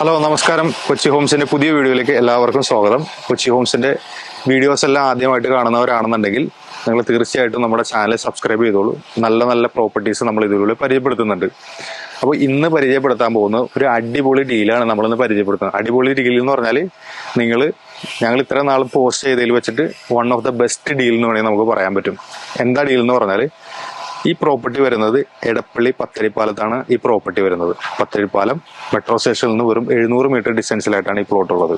Hello നമസ്കാരം. കൊച്ചി ഹോംസിന്റെ പുതിയ വീഡിയോയിലേക്ക് എല്ലാവർക്കും സ്വാഗതം. കൊച്ചി ഹോംസിന്റെ വീഡിയോസ് എല്ലാം ആദ്യമായിട്ട് കാണുന്നവരാണെന്നുണ്ടെങ്കിൽ നിങ്ങൾ തീർച്ചയായിട്ടും നമ്മുടെ ചാനൽ സബ്സ്ക്രൈബ് ചെയ്തോളൂ. നല്ല നല്ല പ്രോപ്പർട്ടീസ് നമ്മൾ ഇതിലൂടെ പരിചയപ്പെടുത്തുന്നുണ്ട്. അപ്പോൾ ഇന്ന് പരിചയപ്പെടുത്താൻ പോകുന്ന ഒരു അടിപൊളി ഡീലാണ് നമ്മളിന്ന് പരിചയപ്പെടുത്തുന്നത്. അടിപൊളി ഡീൽ എന്ന് പറഞ്ഞാൽ നിങ്ങൾ ഞങ്ങൾ ഇത്ര നാൾ പോസ്റ്റ് ചെയ്തതിൽ വെച്ചിട്ട് one of the best deal എന്ന് വേണമെങ്കിൽ നമുക്ക് പറയാൻ പറ്റും. എന്താ ഡീൽ എന്ന് പറഞ്ഞാൽ ഈ പ്രോപ്പർട്ടി വരുന്നത് എടപ്പള്ളി പത്തരിപ്പാലത്താണ് ഈ പ്രോപ്പർട്ടി വരുന്നത്. പത്തരിപ്പാലം മെട്രോ സ്റ്റേഷനിൽ നിന്ന് വെറും എഴുന്നൂറ് മീറ്റർ ഡിസ്റ്റൻസിലായിട്ടാണ് ഈ പ്ലോട്ട് ഉള്ളത്.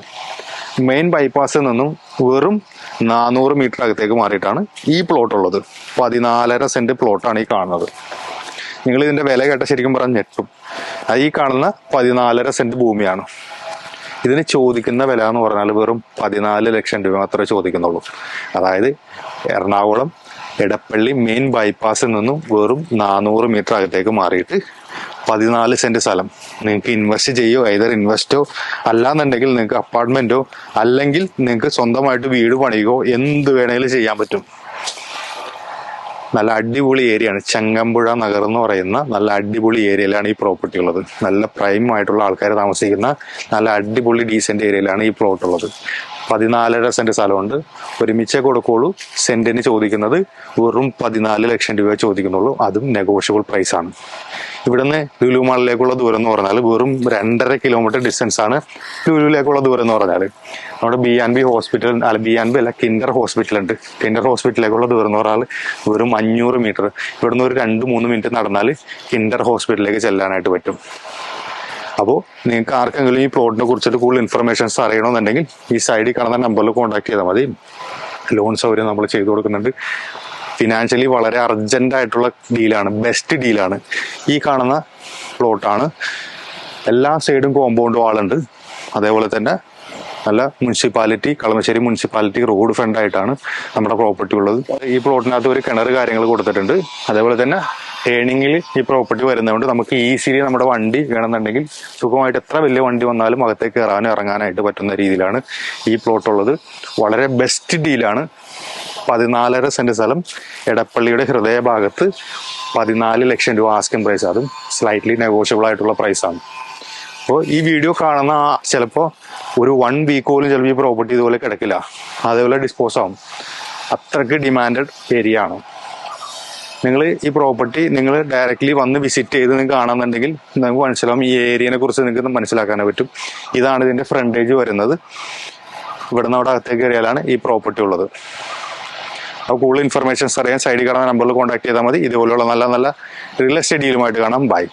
മെയിൻ ബൈപ്പാസിൽ നിന്നും വെറും നാനൂറ് മീറ്റർ അകത്തേക്ക് മാറിയിട്ടാണ് ഈ പ്ലോട്ട് ഉള്ളത്. പതിനാലര സെന്റ് പ്ലോട്ടാണ് ഈ കാണുന്നത്. നിങ്ങൾ ഇതിന്റെ വില കേട്ട ശരിക്കും പറഞ്ഞ ഞെട്ടും. അത് ഈ കാണുന്ന പതിനാലര സെന്റ് ഭൂമിയാണ്. ഇതിന് ചോദിക്കുന്ന വില എന്ന് പറഞ്ഞാൽ വെറും പതിനാല് ലക്ഷം രൂപ മാത്രമേ ചോദിക്കുന്നുള്ളൂ. അതായത് എറണാകുളം എടപ്പള്ളി മെയിൻ ബൈപ്പാസിൽ നിന്നും വെറും നാനൂറ് മീറ്റർ അകത്തേക്ക് മാറിയിട്ട് പതിനാല് സെന്റ് സ്ഥലം. നിങ്ങൾക്ക് ഇൻവെസ്റ്റ് ചെയ്യോ ഏതർ ഇൻവെസ്റ്റോ അല്ലാന്നുണ്ടെങ്കിൽ നിങ്ങൾക്ക് അപ്പാർട്ട്മെന്റോ അല്ലെങ്കിൽ നിങ്ങൾക്ക് സ്വന്തമായിട്ട് വീട് പണിയുകയോ എന്ത് വേണമെങ്കിലും ചെയ്യാൻ പറ്റും. നല്ല അടിപൊളി ഏരിയ ആണ്. ചങ്ങമ്പുഴ നഗർ എന്ന് പറയുന്ന നല്ല അടിപൊളി ഏരിയയിലാണ് ഈ പ്രോപ്പർട്ടി ഉള്ളത്. നല്ല പ്രൈം ആയിട്ടുള്ള ആൾക്കാർ താമസിക്കുന്ന നല്ല അടിപൊളി ഡീസെന്റ് ഏരിയയിലാണ് ഈ പ്ലോട്ട് ഉള്ളത്. പതിനാലര സെന്റ് സ്ഥലമുണ്ട്. ഒരുമിച്ചേ കൊടുക്കുള്ളൂ. സെന്റിന് ചോദിക്കുന്നത് വെറും പതിനാല് ലക്ഷം രൂപ ചോദിക്കുന്നുള്ളൂ. അതും നെഗോഷ്യബിൾ പ്രൈസ് ആണ്. ഇവിടുന്ന് ലുലു മാളിലേക്കുള്ള ദൂരം എന്ന് പറഞ്ഞാൽ വെറും രണ്ടര കിലോമീറ്റർ ഡിസ്റ്റൻസ് ആണ് ലുലുവിലേക്കുള്ള ദൂരം എന്ന് പറഞ്ഞാൽ നമ്മുടെ ബി ആൻഡ് ബി ഹോസ്പിറ്റൽ അല്ല ബി ആൻഡ് ബി അല്ല കിൻഡർ ഹോസ്പിറ്റൽ ഉണ്ട്. കിൻഡർ ഹോസ്പിറ്റലിലേക്കുള്ള ദൂരം എന്ന് പറഞ്ഞാൽ വെറും അഞ്ഞൂറ് മീറ്റർ. ഇവിടുന്ന് ഒരു രണ്ട് മൂന്ന് മിനിറ്റ് നടന്നാൽ കിൻഡർ ഹോസ്പിറ്റലിലേക്ക് ചെല്ലാനായിട്ട് പറ്റും. അപ്പോൾ നിങ്ങൾക്ക് ആർക്കെങ്കിലും ഈ പ്ലോട്ടിനെ കുറിച്ചിട്ട് കൂടുതൽ ഇൻഫർമേഷൻസ് അറിയണമെന്നുണ്ടെങ്കിൽ ഈ സൈഡിൽ കാണുന്ന നമ്പറിൽ കോൺടാക്ട് ചെയ്താൽ മതി. ലോൺ സൗകര്യം നമ്മൾ ചെയ്തു കൊടുക്കുന്നുണ്ട്. ഫിനാൻഷ്യലി വളരെ അർജന്റ് ആയിട്ടുള്ള ഡീലാണ് ബെസ്റ്റ് ഡീലാണ് ഈ കാണുന്ന പ്ലോട്ടാണ് എല്ലാ സൈഡും കോമ്പൗണ്ട് വാളുണ്ട് അതേപോലെ തന്നെ നല്ല municipality Kalamassery municipality road front ആയിട്ടാണ് നമ്മുടെ പ്രോപ്പർട്ടി ഉള്ളത്. ഈ പ്ലോട്ടിനകത്ത് ഒരു കിണർ കാര്യങ്ങൾ കൊടുത്തിട്ടുണ്ട്. അതേപോലെ തന്നെ ടേണിങ്ങിൽ ഈ പ്രോപ്പർട്ടി വരുന്നതുകൊണ്ട് നമുക്ക് ഈസിലി നമ്മുടെ വണ്ടി വേണമെന്നുണ്ടെങ്കിൽ സുഖമായിട്ട് എത്ര വലിയ വണ്ടി വന്നാലും അകത്തേക്ക് കയറാനും ഇറങ്ങാനായിട്ട് പറ്റുന്ന രീതിയിലാണ് ഈ പ്ലോട്ട് ഉള്ളത്. വളരെ ബെസ്റ്റ് ഡീലാണ് പതിനാലര സെന്റ് സ്ഥലം. എടപ്പള്ളിയുടെ ഹൃദയഭാഗത്ത് പതിനാല് ലക്ഷം രൂപ ആസ്കിംഗ് പ്രൈസ് അതും സ്ലൈറ്റ്ലി നെഗോഷ്യബിൾ ആയിട്ടുള്ള പ്രൈസാണ് അപ്പോൾ ഈ വീഡിയോ കാണുന്ന ചിലപ്പോൾ ഒരു വൺ വീക്ക് പോലും ചിലപ്പോൾ ഈ പ്രോപ്പർട്ടി ഇതുപോലെ കിടക്കില്ല. അതേപോലെ ഡിസ്പോസ് ആവും. അത്രയ്ക്ക് ഡിമാൻഡഡ് ഏരിയ ആണ്. നിങ്ങൾ ഈ പ്രോപ്പർട്ടി നിങ്ങൾ ഡയറക്റ്റ്ലി വന്ന് വിസിറ്റ് ചെയ്ത് നിങ്ങൾക്ക് കാണുന്നുണ്ടെങ്കിൽ നമുക്ക് മനസ്സിലാവും ഈ ഏരിയനെ കുറിച്ച് നിങ്ങൾക്ക് മനസ്സിലാക്കാൻ പറ്റും. ഇതാണ് ഇതിന്റെ ഫ്രണ്ടേജ് വരുന്നത്. ഇവിടുന്ന് അവിടെ അകത്തേക്ക് കയറിയാലാണ് ഈ പ്രോപ്പർട്ടി ഉള്ളത്. അപ്പോൾ കൂടുതൽ ഇൻഫർമേഷൻസ് അറിയാൻ സൈഡിൽ കാണുന്ന നമ്പറിൽ കോൺടാക്ട് ചെയ്താൽ മതി. ഇതുപോലെയുള്ള നല്ല നല്ല റിയൽ എസ്റ്റേറ്റ് ഡീലുമായിട്ട് കാണാം. ബൈ